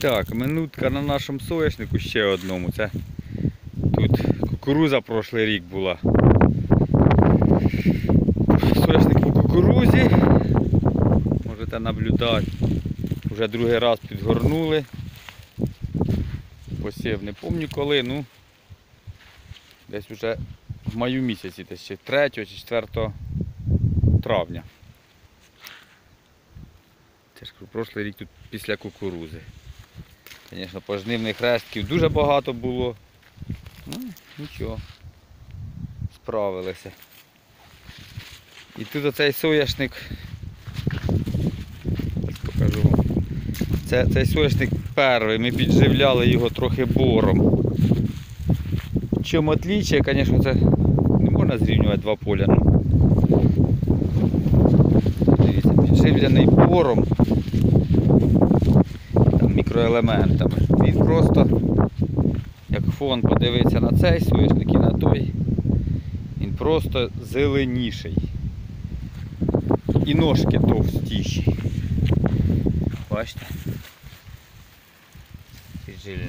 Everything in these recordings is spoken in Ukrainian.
Так, минутка на нашому соняшнику ще одному. Це тут кукуруза прошлий рік була. Соняшник по кукурузі. Можете наблюдати. Вже другий раз підгорнули. Посів не пам'ятаю коли, ну десь вже в маю місяці, десь ще 3 чи 4 травня. Це ж прошлий рік тут після кукурузи. Звісно, пожнивних рештків дуже багато було. Ну, нічого. Справилися. І тут оцей соняшник. Ось покажу вам. Це, цей соняшник перший, ми підживляли його трохи бором. Чому отліччя, звісно, це не можна зрівнювати два поля. Ну. Дивіться, підживлений бором там. Він просто, як фон подивиться на цей соняшник і на той, він просто зеленіший. І ножки товстіші. Бачите?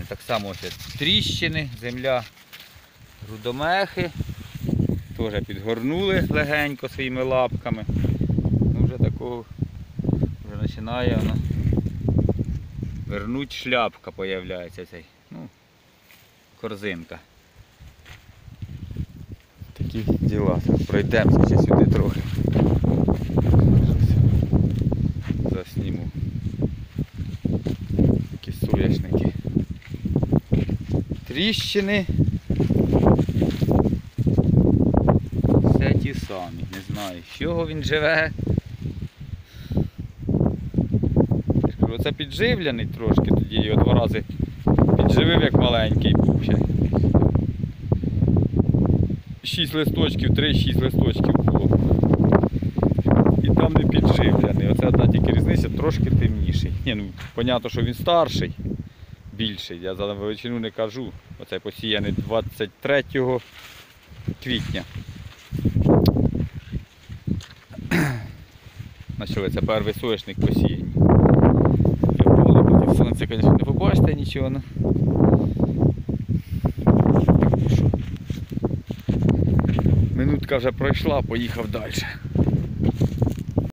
Так само ось тріщини, земля, грудомехи. Теж підгорнули легенько своїми лапками. Ну, вже такого вже починає воно вернуть шляпка появляється цей. Ну, корзинка. Такі діла. Пройдемося ще сюди трохи. Засніму. Такі соняшники. Тріщини. Все ті самі. Не знаю, з чого він живе. Я ж кажу, Оце підживлений трошки, тоді його два рази підживив як маленький був ще. Шість листочків, три-шість листочків було. І там не підживлений. Оце одна тільки різниця, трошки темніший. Ні, ну, понятно, що він старший, більший. Я за величину не кажу. Оце посіяний 23 квітня. Почали це перший соняшник посіяний. Вже конечно, не побачите нічого. Ну. Минутка вже пройшла, поїхав далі.